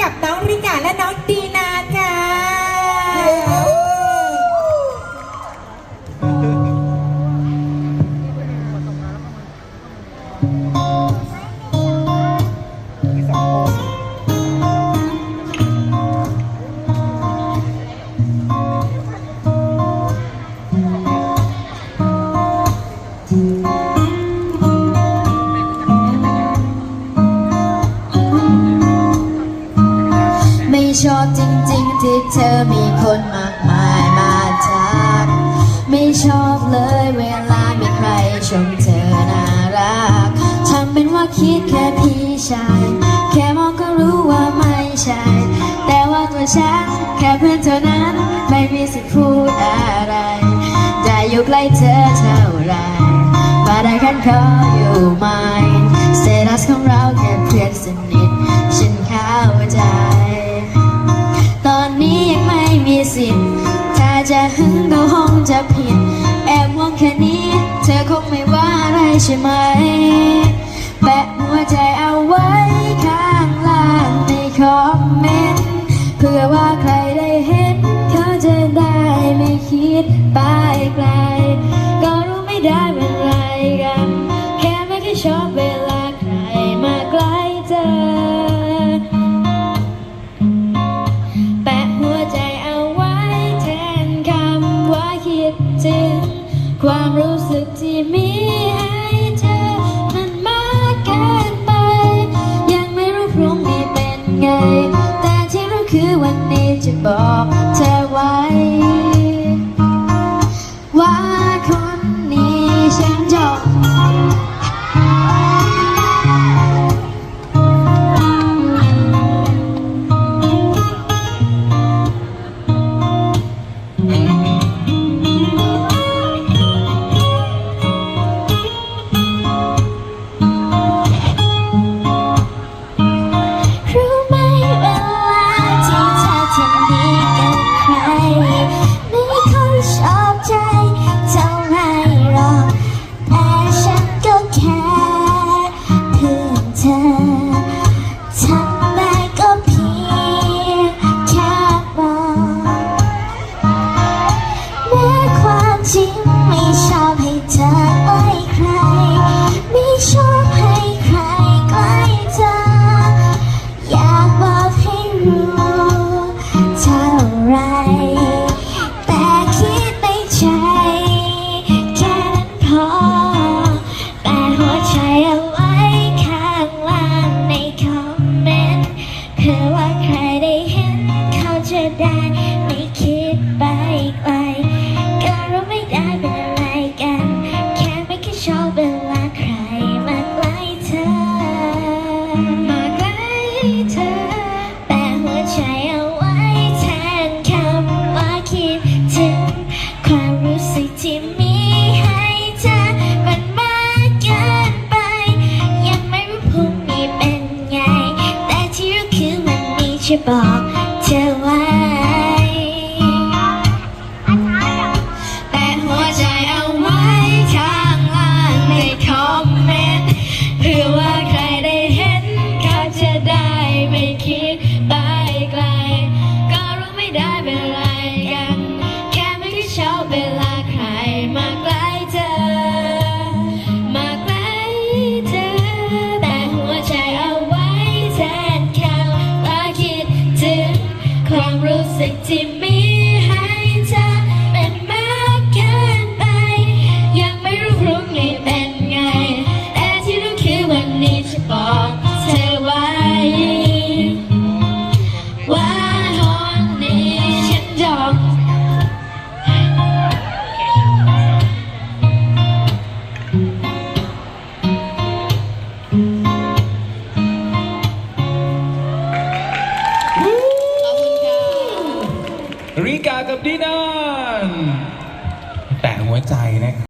กั ริงๆที่เธอมีคนมากมายมาทักไม่ชอบเลยเวลามีใครชมเธอน่ารักทำเป็นว่าคิดแค่พี่ชาย แค่มองก็รู้ว่าไม่ใช่ แต่ว่าตัวฉันแค่เพื่อนเท่านั้น ไม่มีสิทธิ์พูดอะไรจะอยู่ใกล้เธอเท่าไรมาได้แค่ขออยู่ไหมสเตตัสของเราแค่เพื่อนสนิท ฉันเข้าใจ ใช่ไหม แปะหัวใจเอาไว้ข้างล่างในคอมเมนต์เพื่อว่าใครได้เห็น เขาจะได้ไม่คิดไปไกล ก็รู้ไม่ได้เป็นไรกัน แค่ไม่ค่อยชอบเวลาใครมาใกล้เธอแปะหัวใจเอาไว้แทนคำว่าคิดถึงความรู้ ทำได้ก็เพียงแค่บอกแม้ความจริง ได้ไม่คิดไปไกลก็รู้ไม่ได้เป็นอะไรกัน แค่ไม่แค่ชอบเวลาใครมาใกล้เธอ มาใกล้เธอ แต่หัวใจเอาไว้แทนคำว่าคิดถึงความรู้สึกที่มีให้เธอมันมากเกินไป ยังไม่รู้พรุ่งนี้เป็นไง แต่ที่รู้คือวันนี้จะบอก เธ บอกเธอไว้ ว่าคนนี้ฉันจองริกากับดินานแต่หัวใจนะครับ